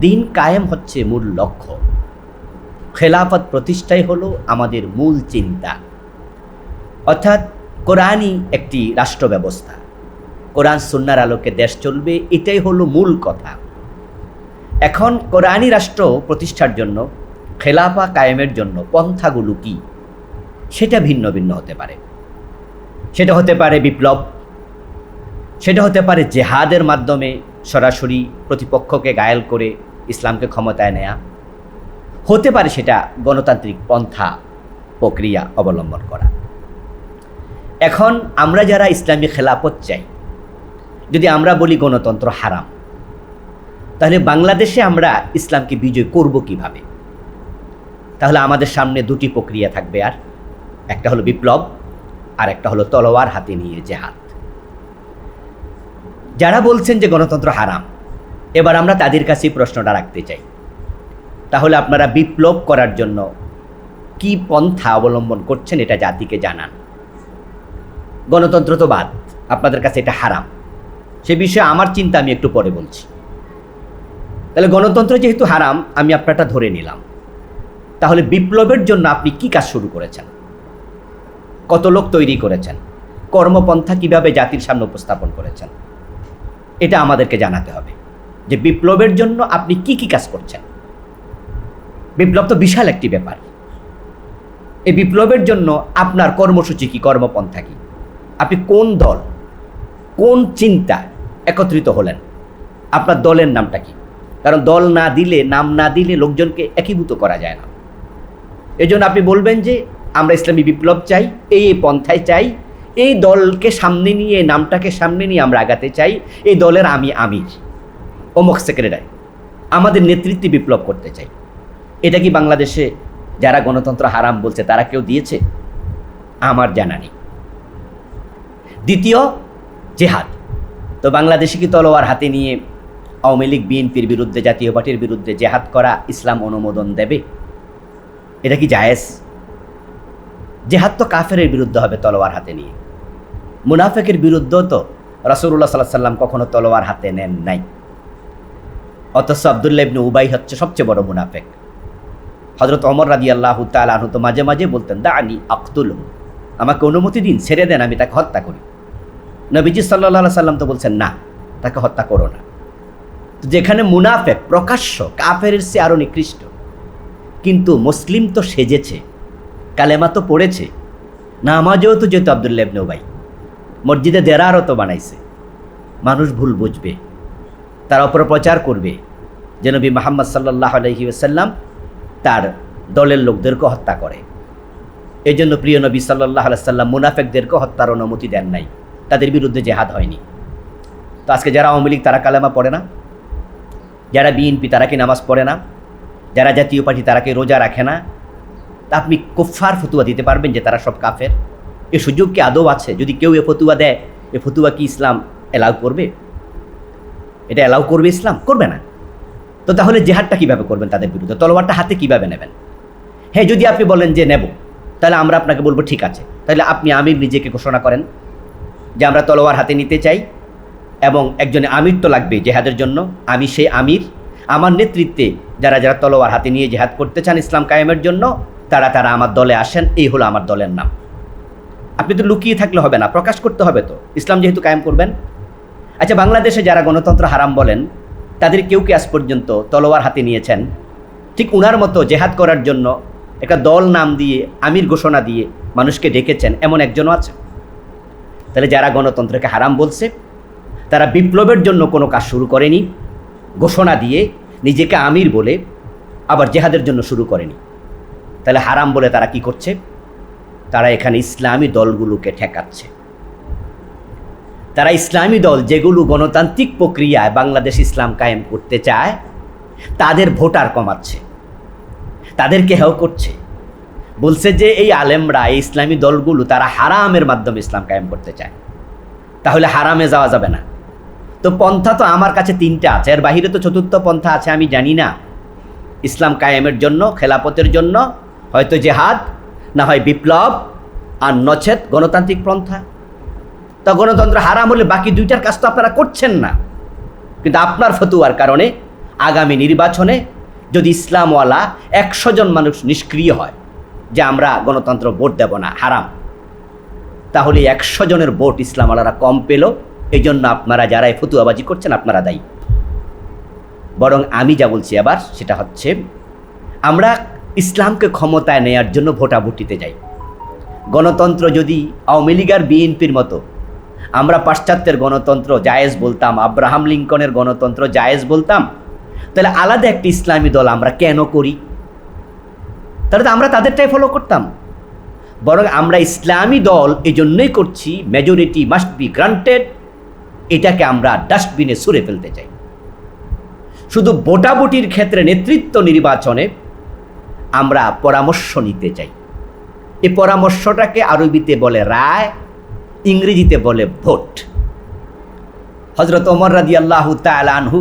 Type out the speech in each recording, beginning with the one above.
দিন কায়েম হচ্ছে মূল লক্ষ্য। খেলাফত প্রতিষ্ঠাই হলো আমাদের মূল চিন্তা। অর্থাৎ কোরআনই একটি রাষ্ট্র ব্যবস্থা কোরআন সুন্নার আলোকে দেশ চলবে, এটাই হলো মূল কথা। এখন কোরআনই রাষ্ট্র প্রতিষ্ঠার জন্য, খেলাফা কায়েমের জন্য পন্থাগুলো কি? সেটা ভিন্ন ভিন্ন হতে পারে। সেটা হতে পারে বিপ্লব। সেটা হতে পারে জেহাদের মাধ্যমে সরাসরি প্রতিপক্ষকে গায়েল করে ইসলামকে ক্ষমতায় নেয়া। হতে পারে সেটা গণতান্ত্রিক পন্থা প্রক্রিয়া অবলম্বন করা। এখন আমরা যারা ইসলামী খেলাপথ চাই, যদি আমরা বলি গণতন্ত্র হারাম, তাহলে বাংলাদেশে আমরা ইসলামকে বিজয় করব কীভাবে? তাহলে আমাদের সামনে দুটি প্রক্রিয়া থাকবে আর। একটা হলো বিপ্লব, আর একটা হলো তলোয়ার হাতে নিয়ে জেহাদ। যারা বলছেন যে গণতন্ত্র হারাম এবার আমরা তাদের কাছেই প্রশ্নটা রাখতে চাই। তাহলে আপনারা বিপ্লব করার জন্য কি পন্থা অবলম্বন করছেন এটা জাতিকে জানান। গণতন্ত্র তো বাদ, আপনাদের কাছে এটা হারাম। সে বিষয়ে আমার চিন্তা আমি একটু পরে বলছি। তাহলে গণতন্ত্র যেহেতু হারাম, আমি আপনারটা ধরে নিলাম। তাহলে বিপ্লবের জন্য আপনি কি কাজ শুরু করেছেন? কত লোক তৈরি করেছেন? কর্মপন্থা কীভাবে জাতির সামনে উপস্থাপন করেছেন? এটা আমাদেরকে জানাতে হবে। যে বিপ্লবের জন্য আপনি কি কি কাজ করছেন? বিপ্লব তো বিশাল একটি ব্যাপার। এই বিপ্লবের জন্য আপনার কর্মসূচি কি, কর্মপন্থা কি? আপনি কোন দল, কোন চিন্তা একত্রিত হলেন? আপনার দলের নামটা কি? কারণ দল না দিলে, নাম না দিলে লোকজনকে একীভূত করা যায় না। এজন্য আপনি বলবেন যে, আমরা ইসলামী বিপ্লব চাই, এই পন্থায় চাই, এই দলকে সামনে নিয়ে, নামটাকে সামনে নিয়ে আমরা আগাতে চাই, এই দলের আমি আমির। অমুক সেক্রেটারি, আমাদের নেতৃত্বে বিপ্লব করতে চাই। এটা কি বাংলাদেশে যারা গণতন্ত্র হারাম বলছে, তারা কেউ দিয়েছে? আমার জানা নেই। দ্বিতীয়, জেহাদ। তো বাংলাদেশে কি তলোয়ার হাতে নিয়ে আওয়ামী লীগ, বিএনপির বিরুদ্ধে, জাতীয় পার্টির বিরুদ্ধে জেহাদ করা ইসলাম অনুমোদন দেবে? এটা কি জায়েজ? জেহাদ তো কাফেরের বিরুদ্ধে হবে তলোয়ার হাতে নিয়ে। মুনাফেকের বিরুদ্ধেও তো রাসুল্লাহ সাল্লাহ সাল্লাম কখনো তলোয়ার হাতে নেন নাই। অথচ আবদুল্লাহ ইবনে উবাই হচ্ছে সবচেয়ে বড় মুনাফেক। হজরত অমর রাজি আল্লাহ তালু তো মাঝে মাঝে বলতেন দা আনি আক্তুল, আমাকে অনুমতি দিন, ছেড়ে দেন, আমি তাকে হত্যা করি। নবীজি সাল্লাহ সাল্লাম তো বলছেন, না, তাকে হত্যা করো না। তো যেখানে মুনাফেক প্রকাশ্য কাফের সে আরও নিকৃষ্ট, কিন্তু মুসলিম তো সেজেছে, কালেমা তো পড়েছে, নামাজেও তো যেত আবদুল্লাহ ইবনে উবাই, মসজিদে দেরারও তো বানাইছে। মানুষ ভুল বুঝবে। তার অপপ্রচার করবে যে নবী মোহাম্মদ সাল্লাহ আলহি আসাল্লাম তার দলের লোকদেরকে হত্যা করে। এই জন্য প্রিয় নবী সাল্লাহ আলাইসাল্লাম মুনাফেকদেরকে হত্যার অনুমতি দেন নাই। তাদের বিরুদ্ধে জেহাদ হয়নি। তো আজকে যারা আওয়ামী লীগ, তারা কালেমা পড়ে না। যারা বিএনপি, তারা কি নামাজ পড়ে না? যারা জাতীয় পার্টি, তারা কি রোজা রাখে না? তা আপনি কুফার ফতুয়া দিতে পারবেন যে তারা সব কাফের। এ সুযোগ কি আদৌ আছে? যদি কেউ এ ফতুয়া দেয়, এ ফতুয়া কি ইসলাম অ্যালাউ করবে? এটা অ্যালাউ করবে ইসলাম? করবে না। তো তাহলে জেহাদটা কীভাবে করবেন তাদের বিরুদ্ধে? তলোয়ারটা হাতে কীভাবে নেবেন? হ্যাঁ যদি আপনি বলেন যে নেব, তাহলে আমরা আপনাকে বলব ঠিক আছে। তাহলে আপনি আমির নিজেকে ঘোষণা করেন যে আমরা তলোয়ার হাতে নিতে চাই এবং একজনে আমির তো লাগবে জেহাদের জন্য, আমি সেই আমির। আমার নেতৃত্বে যারা যারা তলোয়ার হাতে নিয়ে জেহাদ করতে চান ইসলাম কায়েমের জন্য, তারা তারা আমার দলে আসেন, এই হলো আমার দলের নাম। আপনি তো লুকিয়ে থাকলে হবে না, প্রকাশ করতে হবে তো। ইসলাম যেহেতু কায়েম করবেন আচ্ছা বাংলাদেশে যারা গণতন্ত্র হারাম বলেন, তাদের কেউ কি আজ পর্যন্ত তলোয়ার হাতে নিয়েছেন? ঠিক উনার মতো জেহাদ করার জন্য একটা দল নাম দিয়ে, আমির ঘোষণা দিয়ে মানুষকে ডেকেছেন এমন একজনও আছে? তাহলে যারা গণতন্ত্রকে হারাম বলছে, তারা বিপ্লবের জন্য কোনো কাজ শুরু করেনি, ঘোষণা দিয়ে নিজেকে আমির বলে আবার জেহাদের জন্য শুরু করেনি। তাহলে হারাম বলে তারা কি করছে? তারা এখানে ইসলামী দলগুলোকে ঠেকাচ্ছে। তারা ইসলামী দল যেগুলো গণতান্ত্রিক প্রক্রিয়ায় বাংলাদেশ ইসলাম কায়েম করতে চায়, তাদের ভোটার কমাচ্ছে, তাদেরকে হেও করছে। বলছে যে এই আলেমরা, এই ইসলামী দলগুলো তারা হারামের মাধ্যমে ইসলাম কায়েম করতে চায়। তাহলে হারামে যাওয়া যাবে না। তো পন্থা তো আমার কাছে তিনটা আছে, এর বাহিরে তো চতুর্থ পন্থা আছে, আমি জানি না। ইসলাম কায়েমের জন্য, খেলাপথের জন্য, হয়তো জেহাদ, না হয় বিপ্লব, আর নচেত গণতান্ত্রিক পন্থা। তা গণতন্ত্র হারাম হলে বাকি দুইটার কাজ তো আপনারা করছেন না। কিন্তু আপনার ফতুয়ার কারণে আগামী নির্বাচনে যদি ইসলামওয়ালা একশো জন মানুষ নিষ্ক্রিয় হয় যে আমরা গণতন্ত্র ভোট দেব না, হারাম। তাহলে একশো জনের ভোট ইসলামওয়ালারা কম পেল এই জন্য আপনারা যারা এই ফতুয়াবাজি করছেন, আপনারা দায়ী। বরং আমি যা বলছি আবার সেটা হচ্ছে আমরা ইসলামকে ক্ষমতায় নেয়ার জন্য ভোটাভুটিতে যাই। গণতন্ত্র যদি আওয়ামী লীগ আর বিএনপির মতো আমরা পাশ্চাত্যের গণতন্ত্র জায়েজ বলতাম, আব্রাহাম লিঙ্কনের গণতন্ত্র জায়েজ বলতাম। তাহলে আলাদা একটি ইসলামী দল আমরা কেন করি? তাহলে তো আমরা তাদেরটাই ফলো করতাম। বরং আমরা ইসলামী দল এই জন্যই করছি মেজরিটি মাস্ট বি গ্রান্টেড এটাকে আমরা ডাস্টবিনে ছুঁড়ে ফেলতে চাই। শুধু ভোটাভুটির ক্ষেত্রে নেতৃত্ব নির্বাচনে আমরা পরামর্শ নিতে চাই। এই পরামর্শটাকে আরবিতে বলে রায় ইংরেজিতে বলে ভোট। হজরত ওমর রাদি আল্লাহ আনহু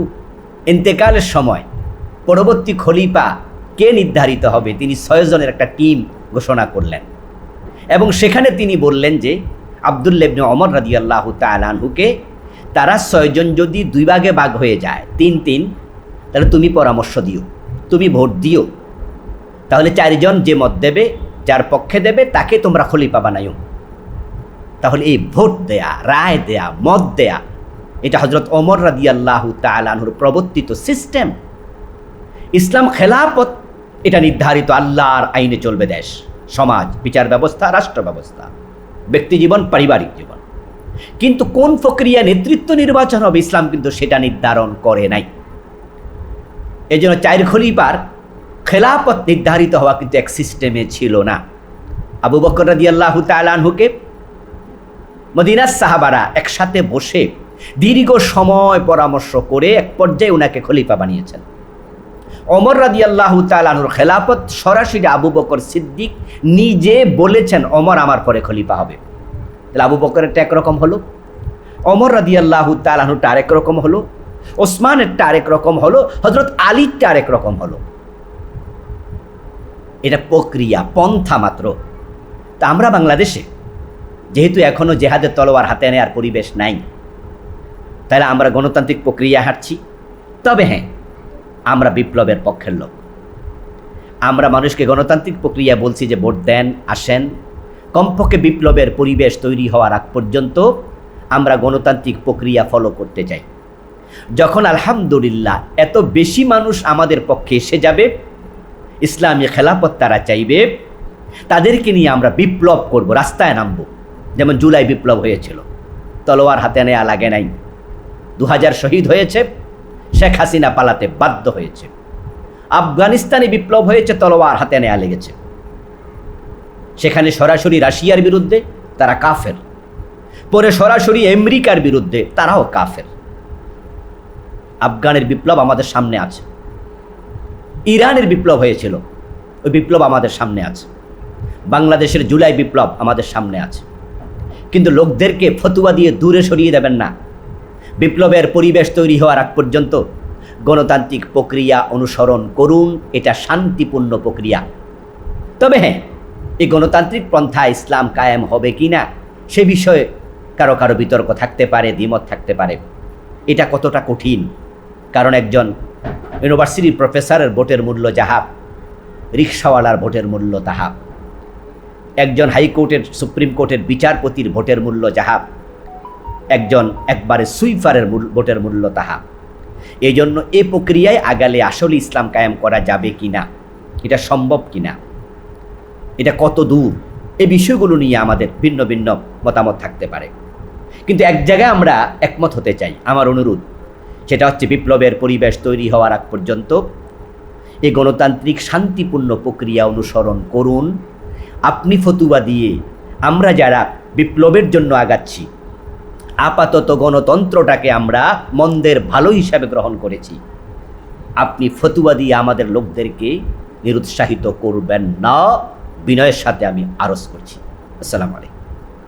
ইন্তেকালের সময় পরবর্তী খলিফা কে নির্ধারিত হবে তিনি ছয়জনের একটা টিম ঘোষণা করলেন। এবং সেখানে তিনি বললেন যে আবদুল্লেবনে অমর রাদি আল্লাহ আনহুকে তারা ছয়জন যদি দুই ভাগে ভাগ হয়ে যায়, তিন তিন, তাহলে তুমি পরামর্শ দিও, তুমি ভোট দিও। তাহলে চারজন যে মত দেবে, যার পক্ষে দেবে, তাকে তোমরা খলিফা বানাইও তাহলে এই ভোট দেয়া, রায় দেয়া, মত দেয়া, এটা হজরত অমর রাদি আল্লাহ তালাহুর প্রবর্তিত সিস্টেম। ইসলাম খেলাপথ এটা নির্ধারিত আল্লাহর আইনে চলবে দেশ, সমাজ, বিচার ব্যবস্থা, রাষ্ট্র ব্যবস্থা, ব্যক্তি জীবন, পারিবারিক জীবন। কিন্তু কোন প্রক্রিয়া নেতৃত্ব নির্বাচন হবে, ইসলাম কিন্তু সেটা নির্ধারণ করে নাই। এই জন্য চার খলিফার খেলাপথ নির্ধারিত হওয়া কিন্তু এক সিস্টেমে ছিল না। আবু বকর রাদি আল্লাহ তালানহুকে মদিনার সাহাবারা একসাথে বসে দীর্ঘ সময় পরামর্শ করে এক পর্যায়ে ওনাকে খলিফা বানিয়েছেন। অমর রাদি আল্লাহ তালানুর খেলাপত সরাসরি আবু বকর সিদ্দিক নিজে বলেছেন অমর আমার পরে খলিফা হবে। তাহলে আবু বকরেরটা একরকম হলো অমর রাদি আল্লাহ তালানুরটা আরেক রকম হলো, ওসমানেরটা আরেক রকম হলো হজরত আলীরটা আরেক রকম হলো। এটা প্রক্রিয়া, পন্থা মাত্র। তা আমরা বাংলাদেশে যেহেতু এখনও জেহাদের তলোয়ার হাতে নেওয়ার পরিবেশ নাই, তাহলে আমরা গণতান্ত্রিক প্রক্রিয়া হাঁটছি। তবে হ্যাঁ আমরা বিপ্লবের পক্ষের লোক। আমরা মানুষকে গণতান্ত্রিক প্রক্রিয়া বলছি যে ভোট দেন, আসেন। কমপক্ষে বিপ্লবের পরিবেশ তৈরি হওয়ার আগ পর্যন্ত আমরা গণতান্ত্রিক প্রক্রিয়া ফলো করতে চাই। যখন আলহামদুলিল্লাহ এত বেশি মানুষ আমাদের পক্ষে এসে যাবে, ইসলামী খেলাপথ তারা চাইবে, তাদেরকে নিয়ে আমরা বিপ্লব করব, রাস্তায় নামব। যেমন জুলাই বিপ্লব হয়েছিল, তলোয়ার হাতে নেওয়া লাগে নাই। দু হাজার শহীদ হয়েছে, শেখ হাসিনা পালাতে বাধ্য হয়েছে। আফগানিস্তানে বিপ্লব হয়েছে, তলোয়ার হাতে নেওয়া লেগেছে। সেখানে সরাসরি রাশিয়ার বিরুদ্ধে তারা কাফের। পরে সরাসরি আমেরিকার বিরুদ্ধে তারাও কাফের। আফগানের বিপ্লব আমাদের সামনে আছে। ইরানের বিপ্লব হয়েছিল, ওই বিপ্লব আমাদের সামনে আছে। বাংলাদেশের জুলাই বিপ্লব আমাদের সামনে আছে। কিন্তু লোকদেরকে ফতুয়া দিয়ে দূরে সরিয়ে দেবেন না। বিপ্লবের পরিবেশ তৈরি হওয়ার আগ পর্যন্ত গণতান্ত্রিক প্রক্রিয়া অনুসরণ করুন, এটা শান্তিপূর্ণ প্রক্রিয়া। তবে হ্যাঁ এই গণতান্ত্রিক পন্থা ইসলাম কায়েম হবে কি না, সে বিষয়ে কারও কারও বিতর্ক থাকতে পারে, দ্বিমত থাকতে পারে। এটা কতটা কঠিন? কারণ একজন ইউনিভার্সিটির প্রফেসরের ভোটের মূল্য যাহা, রিক্সাওয়ালার ভোটের মূল্য তাহা। একজন হাইকোর্টের, সুপ্রিম কোর্টের বিচারপতির ভোটের মূল্য যাহা, একজন একবারে সুইফারের ভোটের মূল্য তাহা। এই জন্য এ প্রক্রিয়ায় আগালে আসলে ইসলাম কায়েম করা যাবে কি না এটা সম্ভব কি না এটা কত দূর, এ বিষয়গুলো নিয়ে আমাদের ভিন্ন ভিন্ন মতামত থাকতে পারে। কিন্তু এক জায়গায় আমরা একমত হতে চাই, আমার অনুরোধ, সেটা হচ্ছে বিপ্লবের পরিবেশ তৈরি হওয়ার আগ পর্যন্ত এই গণতান্ত্রিক শান্তিপূর্ণ প্রক্রিয়া অনুসরণ করুন আপনি ফতুয়া দিয়ে আমরা যারা বিপ্লবের জন্য আগাচ্ছি, আপাতত গণতন্ত্রটাকে আমরা মন্দের ভালো হিসাবে গ্রহণ করেছি। আপনি ফতুয়া দিয়ে আমাদের লোকদেরকে নিরুৎসাহিত করবেন না। বিনয়ের সাথে আমি আরজ করছি। আসসালামু আলাইকুম।